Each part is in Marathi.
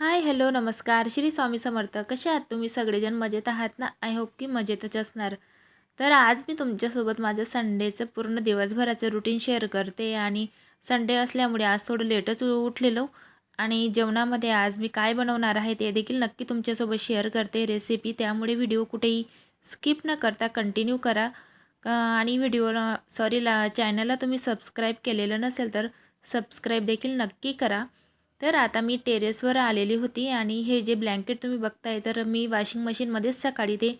हाय हॅलो नमस्कार. श्री स्वामी समर्थ. कसे आहात तुम्ही? सगळेजण मजेत आहात ना? आय होप की मजेतच असणार. तर आज मी तुमच्यासोबत माझं संडेचं पूर्ण दिवसभराचं रुटीन शेअर करते आणि संडे असल्यामुळे आज थोडं लेटच उठलेलो आणि जेवणामध्ये आज मी काय बनवणार आहे ते देखील नक्की तुमच्यासोबत शेअर करते. रेसिपी त्यामुळे व्हिडिओ कुठेही स्किप न करता कंटिन्यू करा. आणि व्हिडिओला सॉरी ला चॅनलला तुम्ही सबस्क्राईब केलेलं नसेल तर सबस्क्राईब देखील नक्की करा. तर आता मी टेरेसवर आलेली होती आणि हे जे ब्लँकेट तुम्ही बघताय तर मी वॉशिंग मशीनमध्येच सकाळी ते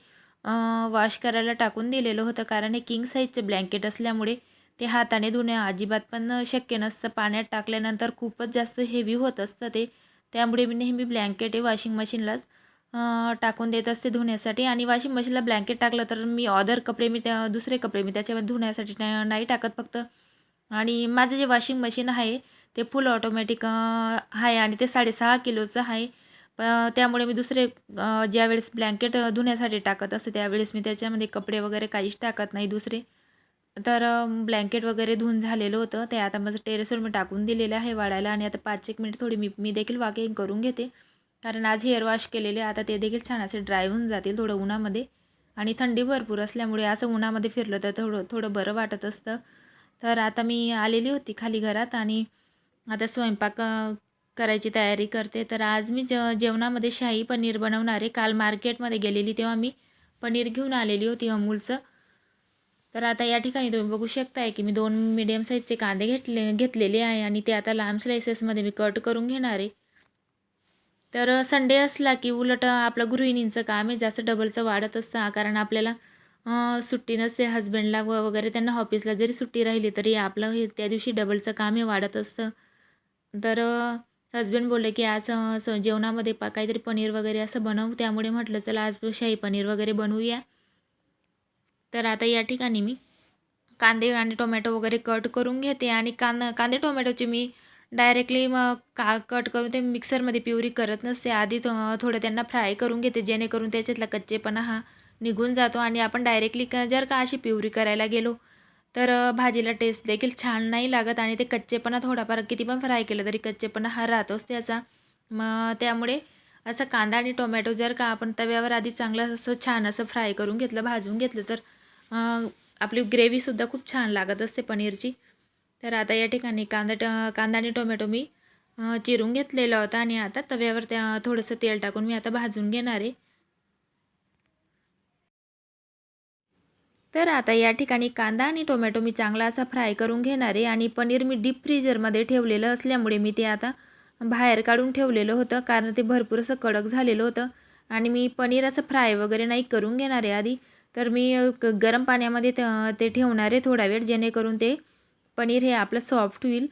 वॉश करायला टाकून दिलेलं होतं. कारण हे किंग साईजचं ब्लँकेट असल्यामुळे ते हाताने धुणे अजिबात पण शक्य नसतं. पाण्यात टाकल्यानंतर खूपच जास्त हेवी होत असतं ते. त्यामुळे मी नेहमी ब्लँकेट हे वॉशिंग मशीनलाच टाकून देत असते धुण्यासाठी. आणि वॉशिंग मशीनला ब्लँकेट टाकलं तर मी ऑदर कपडे मी त्या दुसरे कपडे मी त्याच्यामध्ये धुण्यासाठी नाही टाकत फक्त. आणि माझं जे वॉशिंग मशीन आहे ते फुल ऑटोमॅटिक आहे आणि ते साडेसहा किलोचं आहे त्यामुळे मी दुसरे ज्यावेळेस ब्लँकेट धुण्यासाठी टाकत असते त्यावेळेस मी त्याच्यामध्ये कपडे वगैरे काहीच टाकत नाही दुसरे. तर ब्लँकेट वगैरे धुवून झालेलं होतं. ते आता माझं टेरेसवर मी टाकून दिलेलं आहे वाढायला आणि आता पाच एक मिनिट थोडी मी मी देखील वॉकिंग करून घेते. कारण आज हेअर वॉश केलेले आता ते देखील छान असे ड्राय होऊन जातील थोडं उन्हामध्ये. आणि थंडी भरपूर असल्यामुळे असं उन्हामध्ये फिरलं तर थोडं थोडं बरं वाटत असतं. तर आता मी आलेली होती खाली घरात आणि आता स्वयंपाक करायची तयारी करते. तर आज मी जे जेवणामध्ये शाही पनीर बनवणार आहे. काल मार्केटमध्ये गेलेली तेव्हा मी पनीर घेऊन आलेली होती अमूलचं. तर आता या ठिकाणी तुम्ही बघू शकताय की मी दोन मिडियम साईजचे कांदे घेतले घेतलेले आहे आणि ते आता लांब स्लायसेसमध्ये मी कट करून घेणार आहे. तर संडे असला की उलट आपलं गृहिणींचं काम आहे. जास्त डबलचं वाढत असतं. कारण आपल्याला सुट्टी नसते. हस्बंडला व वगैरे त्यांना ऑफिसला जरी सुट्टी राहिली तरी आपलं हे त्या दिवशी डबलचं काम हे वाढत असतं. तर हस्बंड बोलले की आज स जेवणामध्ये पा काहीतरी पनीर वगैरे असं बनवू. त्यामुळे म्हटलं चला आज शाही पनीर वगैरे बनवूया. तर आता या ठिकाणी मी कांदे आणि टोमॅटो वगैरे कट करून घेते आणि कान कांदे टोमॅटोचे मी डायरेक्टली मग का कट करून ते मिक्सरमध्ये प्युरी करत नसते. आधी थोडं त्यांना फ्राय करून घेते जेणेकरून त्याच्यातला कच्चेपणा हा निघून जातो आणि आपण डायरेक्टली का जर का अशी प्युरी करायला गेलो तर भाजीला टेस्ट देखील छान नाही लागत आणि ते कच्चेपणा थोडाफार किती पण फ्राय केलं तरी कच्चेपणा हा राहतोच त्याचा मग त्यामुळे असं कांदा आणि टोमॅटो जर का आपण तव्यावर आधी चांगलं असं छान असं फ्राय करून घेतलं भाजून घेतलं तर आपली ग्रेव्हीसुद्धा खूप छान लागत असते पनीरची. तर आता या ठिकाणी कांदा ट कांदा आणि टोमॅटो मी चिरून घेतलेला होता आणि आता तव्यावर त्या थोडंसं तेल टाकून मी आता भाजून घेणार आहे. तर आता या ठिकाणी कांदा आणि टोमॅटो मी चांगला असा फ्राय करून घेणार आहे आणि पनीर मी डीप फ्रीजरमध्ये ठेवलेलं असल्यामुळे मी ते आता बाहेर काढून ठेवलेलं होतं कारण ते भरपूर असं कडक झालेलं होतं आणि मी पनीर असं फ्राय वगैरे नाही करून घेणार आहे आधी. तर मी क- गरम पाण्यामध्ये त- ते ठेवणार आहे थोडा वेळ जेणेकरून ते पनीर हे आपलं सॉफ्ट होईल.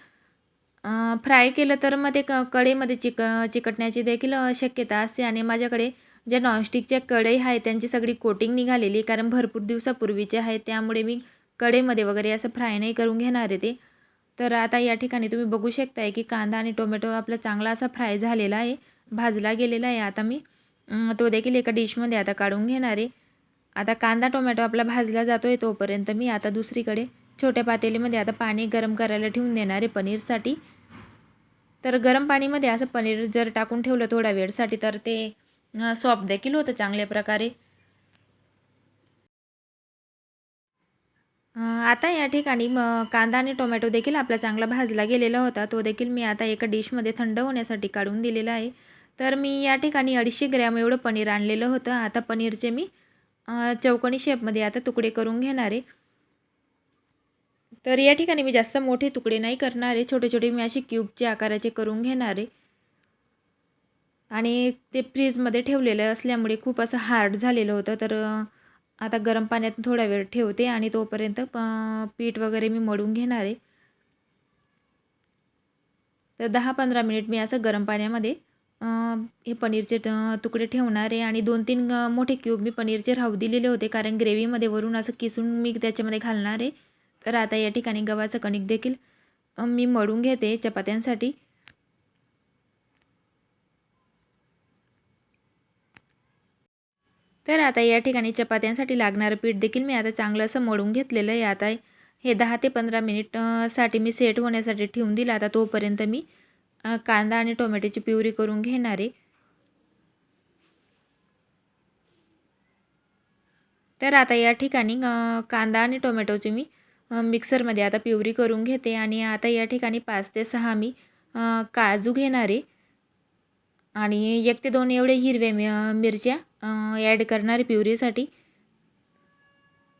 फ्राय केलं तर मग ते क कडेमध्ये चिक चिकटण्याची देखील शक्यता असते आणि माझ्याकडे ज्या नॉनस्टिकच्या कढई आहेत त्यांची सगळी कोटिंग निघालेली कारण भरपूर दिवसापूर्वीचे आहेत. त्यामुळे मी कढईमध्ये वगैरे असं फ्राय नाही करून घेणार आहे ते. तर आता या ठिकाणी तुम्ही बघू शकताय की कांदा आणि टोमॅटो आपला चांगला असा फ्राय झालेला आहे भाजला गेलेला आहे आता मी. तो देखील एका डिशमध्ये आता काढून घेणार आहे. आता कांदा टोमॅटो आपला भाजला जातो आहे तोपर्यंत मी आता दुसरीकडे छोट्या पातेलीमध्ये आता पाणी गरम करायला ठेवून देणार आहे पनीरसाठी. तर गरम पाणीमध्ये असं पनीर जर टाकून ठेवलं थोड्या वेळसाठी तर ते सॉफ्ट देखील होतं चांगल्या प्रकारे. आता या ठिकाणी म कांदा आणि टोमॅटो देखील आपला चांगला भाजला गेलेला होता. तो देखील मी आता एका डिशमध्ये थंड होण्यासाठी काढून दिलेला आहे. तर मी या ठिकाणी अडीचशे ग्रॅम एवढं पनीर आणलेलं होतं. आता पनीरचे मी चौकणी चौकोनी शेपमध्ये आता तुकडे करून घेणार आहे. तर या ठिकाणी मी जास्त मोठे तुकडे नाही करणार आहे. छोटे छोटे मी असे क्यूबचे आकाराचे करून घेणार आहे. आणि ते फ्रीजमध्ये ठेवलेलं असल्यामुळे खूप असं हार्ड झालेलं होतं. तर आता गरम पाण्यात थोडा वेळ ठेवते आणि तोपर्यंत प पीठ वगैरे मी मळून घेणार आहे. तर दहा पंधरा मिनिट मी असं गरम पाण्यामध्ये हे पनीरचे तुकडे ठेवणार आहे आणि दोन तीन मोठे क्यूब मी पनीरचे राहू दिलेले होते कारण ग्रेव्हीमध्ये वरून असं किसून मी त्याच्यामध्ये घालणार आहे. तर आता या ठिकाणी गव्हाचं कणिक देखील मी मळून घेते चपात्यांसाठी. तर आता या ठिकाणी चपात्यांसाठी लागणारं पीठ देखील मी आता चांगलं असं मळून घेतलेलं आहे. आता हे दहा ते पंधरा मिनिटसाठी मी सेट होण्यासाठी ठेवून दिलं. आता तोपर्यंत मी कांदा आणि टोमॅटोची प्युरी करून घेणार आहे. तर आता या ठिकाणी कांदा आणि टोमॅटोची मी मिक्सरमध्ये आता प्युरी करून घेते आणि आता या ठिकाणी पाच ते सहा मी काजू घेणार आहे. आणि एक ते दोन एवढे हिरव्या मिरच्या ॲड करणार आहे प्युरीसाठी.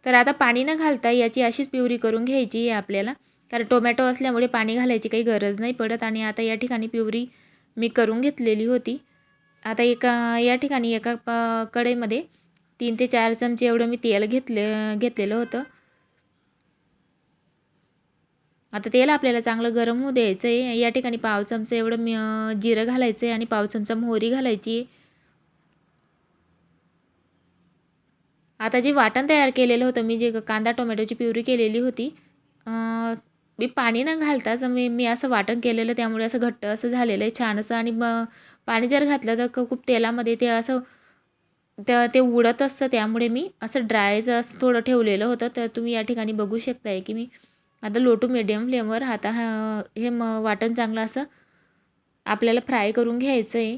तर आता पाणी न घालता याची अशीच प्युरी करून घ्यायची आहे आपल्याला. कारण टोमॅटो असल्यामुळे पाणी घालायची काही गरज नाही पडत आणि आता या ठिकाणी प्युरी मी करून घेतलेली होती. आता एका या ठिकाणी एका प कढईमध्ये तीन ते चार चमचे एवढं मी तेल घेतले घेतलेलं होतं. आता तेल आपल्याला चांगलं गरम होऊ द्यायचं आहे या ठिकाणी पाव चमचा एवढं मी जिरं घालायचं आहे आणि पाव चमचा मोहरी घालायची आहे. आता जे वाटण तयार केलेलं होतं मी जे कांदा टोमॅटोची प्युरी केलेली होती मी पाणी न घालताच मी मी असं वाटण केलेलं त्यामुळे असं घट्ट असं झालेलं आहे छान असं आणि मग पाणी जर घातलं तर खूप तेलामध्ये ते असं त्या ते उडत असतं त्यामुळे मी असं ड्रायचं असं थोडं ठेवलेलं होतं तर तुम्ही या ठिकाणी बघू शकताय की मी आता लो टू मिडियम फ्लेमवर आता हा हे म वाटण चांगलं असं आपल्याला फ्राय करून घ्यायचं आहे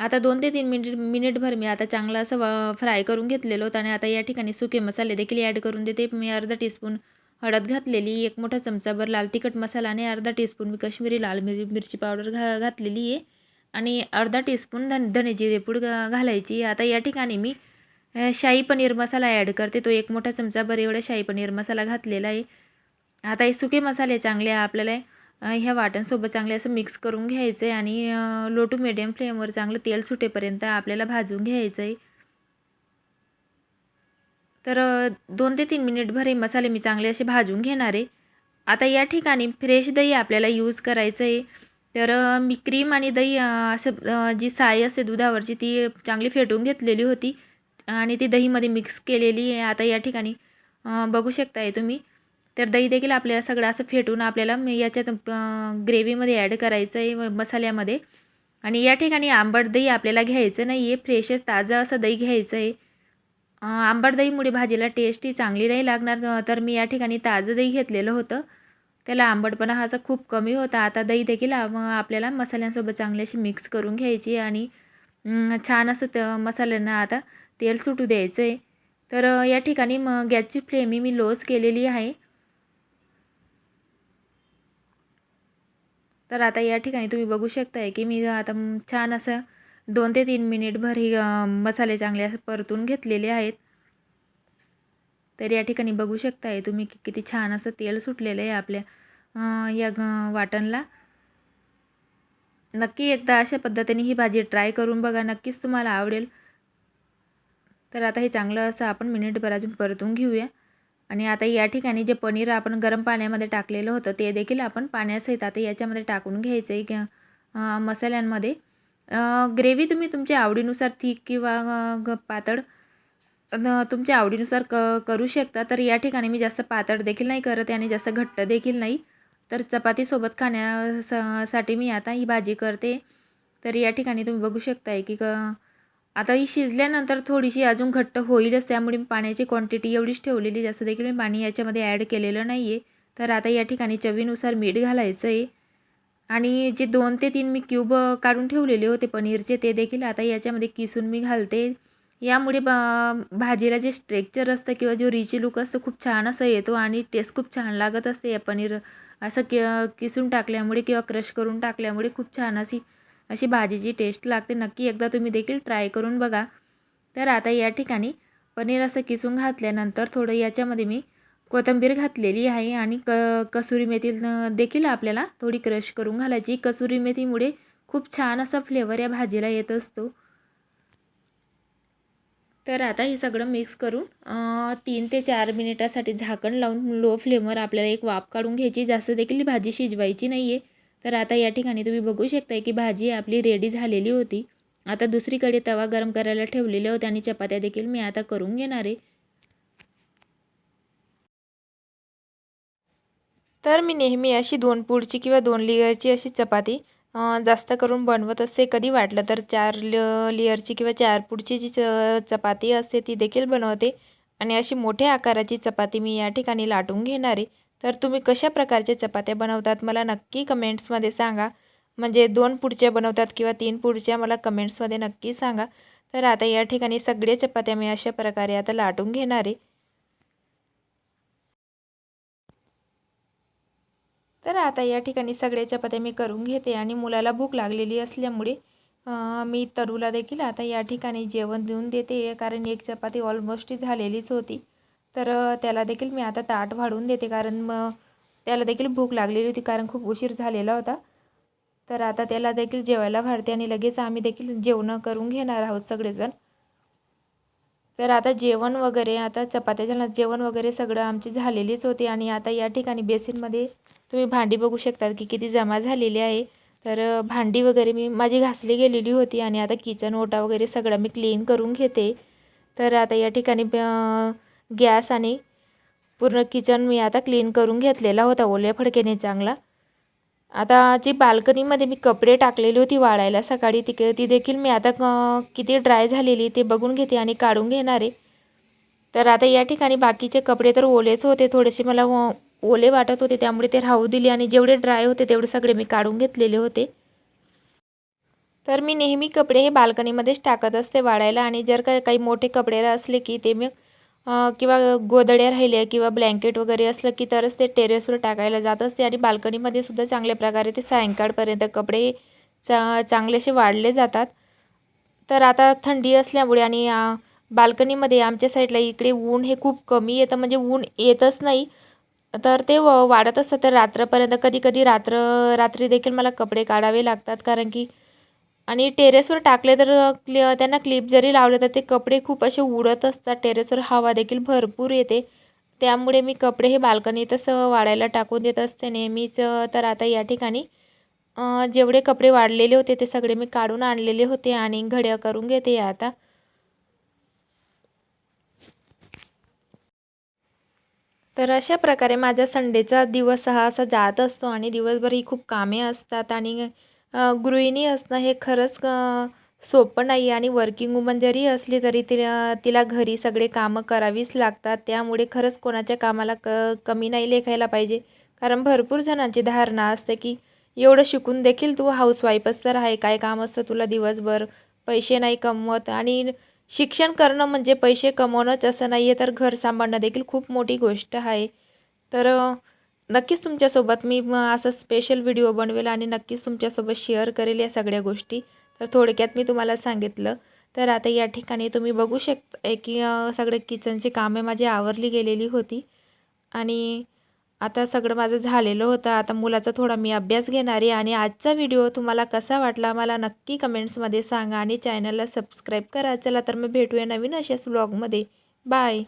आता दोन ते तीन मिनिट मिनिटभर मी आता चांगलं असं फ्राय करून घेतलेलं होतं आणि आता या ठिकाणी सुके मसाले देखील ॲड करून देते. मी अर्धा टीस्पून हळद घातलेली एक मोठा चमचाभर लाल तिखट मसाला आणि अर्धा टीस्पून मी कश्मीरी लाल मिर मिरची पावडर घा घातलेली आहे. आणि अर्धा टीस्पून धन धने रेपूड घालायची आता या ठिकाणी मी शाही पनीर मसाला ॲड करते. तो एक मोठा चमचाभर एवढा शाही पनीर मसाला घातलेला आहे. आता हे सुके मसाले चांगले आपल्याला ह्या वाटणसोबत चांगले असं मिक्स करून घ्यायचं आहे आणि लो टू मिडियम फ्लेमवर चांगलं तेल सुटेपर्यंत आपल्याला भाजून घ्यायचं आहे तर दोन ते तीन मिनिटभर हे मसाले मी चांगले असे भाजून घेणार आहे. आता या ठिकाणी फ्रेश दही आपल्याला यूज करायचं आहे तर मी क्रीम आणि दही असं जी साय असते दुधावरची ती चांगली फेटून घेतलेली होती. आणि ती दहीमध्ये मिक्स केलेली आहे. आता या ठिकाणी बघू शकताय तुम्ही. तर दही देखील आपल्याला सगळं असं फेटून आपल्याला याच्यात ग्रेव्हीमध्ये ॲड करायचं आहे मसाल्यामध्ये. आणि या ठिकाणी आंबट दही आपल्याला घ्यायचं नाही आहे फ्रेशच ताजं असं दही घ्यायचं आहे आंबट दहीमुळे भाजीला टेस्टी चांगली नाही लागणार. तर मी या ठिकाणी ताजं दही घेतलेलं होतं. त्याला आंबटपणा हा खूप कमी होता. आता दही देखील आपल्याला मसाल्यांसोबत चांगली अशी मिक्स करून घ्यायची आणि छान असं त मसाल्यांना आता तेल सुटू द्यायचं आहे तर या ठिकाणी मग गॅसची फ्लेम मी लोज केलेली आहे. तर आता या ठिकाणी तुम्ही बघू शकताय की मी आता छान असं दोन ते तीन मिनिटभर ही मसाले चांगले असं परतून घेतलेले आहेत. तर या ठिकाणी बघू शकताय तुम्ही की किती छान असं तेल सुटलेलं आहे आपल्या या वाटणला. नक्की एकदा अशा पद्धतीने ही भाजी ट्राय करून बघा नक्कीच तुम्हाला आवडेल. तर आता हे चांगलं असं आपण मिनिटभर अजून परतून घेऊया. आणि आता या ठिकाणी जे पनीर आपण गरम पाण्यामध्ये टाकलेलं होतं ते देखील आपण पाण्यासहित आता याच्यामध्ये टाकून घ्यायचं आहे मसाल्यांमध्ये. ग्रेव्ही तुम्ही तुमच्या आवडीनुसार थिक किंवा पातळ तुमच्या आवडीनुसार क करू शकता. तर या ठिकाणी मी जास्त पातळ देखील नाही करत आणि जास्त घट्ट देखील नाही. तर चपातीसोबत खाण्यासाठी मी आता ही भाजी करते. तर या ठिकाणी तुम्ही बघू शकताय की क आता ही शिजल्यानंतर थोडीशी अजून घट्ट होईलच त्यामुळे मी पाण्याची क्वांटिटी एवढीच ठेवलेली जास्त देखील मी पाणी याच्यामध्ये ॲड केलेलं नाही आहे तर आता या ठिकाणी चवीनुसार मीठ घालायचं आहे आणि जे दोन ते तीन मी क्यूब काढून ठेवलेले होते पनीरचे ते देखील आता याच्यामध्ये किसून मी घालते. यामुळे ब भाजीला जे स्ट्रेक्चर असतं किंवा जो रिची लुक असतं खूप छान असं येतो आणि टेस्ट खूप छान लागत असते या पनीर. असं कि किसून टाकल्यामुळे किंवा क्रश करून टाकल्यामुळे खूप छान अशी अशी भाजीची टेस्ट लागते. नक्की एकदा तुम्ही देखील ट्राय करून बघा. तर आता या ठिकाणी पनीर असं किसून घातल्यानंतर थोडं याच्यामध्ये मी कोथिंबीर घातलेली आहे आणि क कसुरी मेथी देखील आपल्याला थोडी क्रश करून घालायची. कसुरी मेथीमुळे खूप छान असा फ्लेवर या भाजीला येत असतो. तर आता हे सगळं मिक्स करून तीन ते चार मिनिटासाठी झाकण लावून लो फ्लेमवर आपल्याला एक वाफ काढून घ्यायची. जास्त देखील भाजी शिजवायची नाही आहे तर आता या ठिकाणी तुम्ही बघू शकताय की भाजी आपली रेडी झालेली होती. आता दुसरीकडे तवा गरम करायला ठेवलेले होते आणि चपात्या देखील मी आता करून घेणार आहे. तर मी नेहमी अशी दोन पुडची किंवा दोन लिअरची अशी चपाती जास्त करून बनवत असते. कधी वाटलं तर चार ल लेयरची किंवा चार पुडची जी च चपाती असते ती देखील बनवते. आणि अशी मोठ्या आकाराची चपाती मी या ठिकाणी लाटून घेणार आहे. तर तुम्ही कशा प्रकारच्या चपात्या बनवतात मला नक्की कमेंट्समध्ये सांगा. म्हणजे दोन पुढच्या बनवतात किंवा तीन पुढच्या मला कमेंट्समध्ये नक्की सांगा. तर आता या ठिकाणी सगळ्या चपात्या मी अशा प्रकारे आता लाटून घेणार आहे. तर आता या ठिकाणी सगळ्या चपात्या मी करून घेते आणि मुलाला भूक लागलेली असल्यामुळे मी तरूला देखील आता या ठिकाणी जेवण देऊन देते. कारण एक चपाती ऑलमोस्ट झालेलीच होती. तर त्याला देखील मी आता ताट वाढवून देते कारण मग त्याला देखील भूक लागलेली होती कारण खूप उशीर झालेला होता. तर आता त्याला देखील जेवायला वाढते आणि लगेच आम्ही देखील जेवणं करून घेणार आहोत सगळेजण. तर आता जेवण वगैरे आता चपात्याच्या जेवण वगैरे सगळं आमची झालेलीच होती आणि आता या ठिकाणी बेसिनमध्ये तुम्ही भांडी बघू शकता की किती जमा झालेली आहे. तर भांडी वगैरे मी माझी घासली गेलेली होती आणि आता किचन ओटा वगैरे सगळं मी क्लीन करून घेते. तर आता या ठिकाणी गॅस आणि पूर्ण किचन मी आता क्लीन करून घेतलेला होता ओल्या फडकेने चांगला. आता जी बाल्कनीमध्ये मी कपडे टाकलेली होती वाळायला सकाळी तिक ती देखील मी आता किती ड्राय झालेली ते बघून घेते आणि काढून घेणार आहे. तर आता या ठिकाणी बाकीचे कपडे तर ओलेच होते थोडेसे मला ओले वाटत होते त्यामुळे ते राहू दिले आणि जेवढे ड्राय होते तेवढे सगळे मी काढून घेतलेले होते. तर मी नेहमी कपडे हे बाल्कनीमध्येच टाकत असते वाळायला आणि जर का काही मोठे कपडे असले की ते मी किंवा गोदड्या राहिल्या किंवा ब्लँकेट वगैरे असलं की तरच ते टेरेसवर टाकायला जात असते आणि बाल्कनीमध्ये सुद्धा चांगल्या प्रकारे ते सायंकाळपर्यंत कपडे चा चांगलेसे वाढले जातात. तर आता थंडी असल्यामुळे आणि बाल्कनीमध्ये आमच्या साईडला इकडे ऊन हे खूप कमी येतं म्हणजे ऊन येतच नाही. तर ते वाढत असतं तर रात्रपर्यंत कधी कधी रात्र रात्री देखील मला कपडे काढावे लागतात कारण की आणि टेरेसवर टाकले तर क्लि त्यांना क्लिप जरी लावले तर ते कपडे खूप असे उडत असतात. टेरेसवर हवा देखील भरपूर येते. त्यामुळे मी कपडे हे बाल्कनीतच वाढायला टाकून देत असते नेहमीच. तर आता या ठिकाणी जेवढे कपडे वाढलेले होते ते सगळे मी काढून आणलेले होते आणि घड्या करून घेते आता. तर अशा प्रकारे माझा संडेचा दिवस हा असा जात असतो आणि दिवसभर ही खूप कामे असतात आणि गृहिणी असणं हे खरंच सोपं नाही आणि वर्किंग वुमन जरी असली तरी तिला तिला घरी सगळे कामं करावीच लागतात. त्यामुळे खरंच कोणाच्या कामाला क कमी नाही लेखायला पाहिजे. कारण भरपूर जणांची धारणा असते की एवढं शिकून देखील तू हाऊसवाईफच तर आहे. काय काम असतं तुला दिवसभर? पैसे नाही कमवत. आणि शिक्षण करणं म्हणजे पैसे कमवणंच असं नाही आहे तर घर सांभाळणं देखील खूप मोठी गोष्ट आहे. तर नक्कीच तुमच्यासोबत मी असं स्पेशल व्हिडिओ बनवेल आणि नक्कीच तुमच्यासोबत शेअर करेल या सगळ्या गोष्टी. तर थोडक्यात मी तुम्हाला सांगितलं. तर आता या ठिकाणी तुम्ही बघू शकता की सगळे किचनची कामे माझी आवरली गेलेली होती. आणि आता सगळं माझं झालेलं होतं. आता मुलाचा थोडा मी अभ्यास घेणार आहे आणि आजचा व्हिडिओ तुम्हाला कसा वाटला मला नक्की कमेंट्समध्ये सांगा आणि चॅनलला सबस्क्राईब करा. चला तर मग भेटूया नवीन अशाच ब्लॉगमध्ये बाय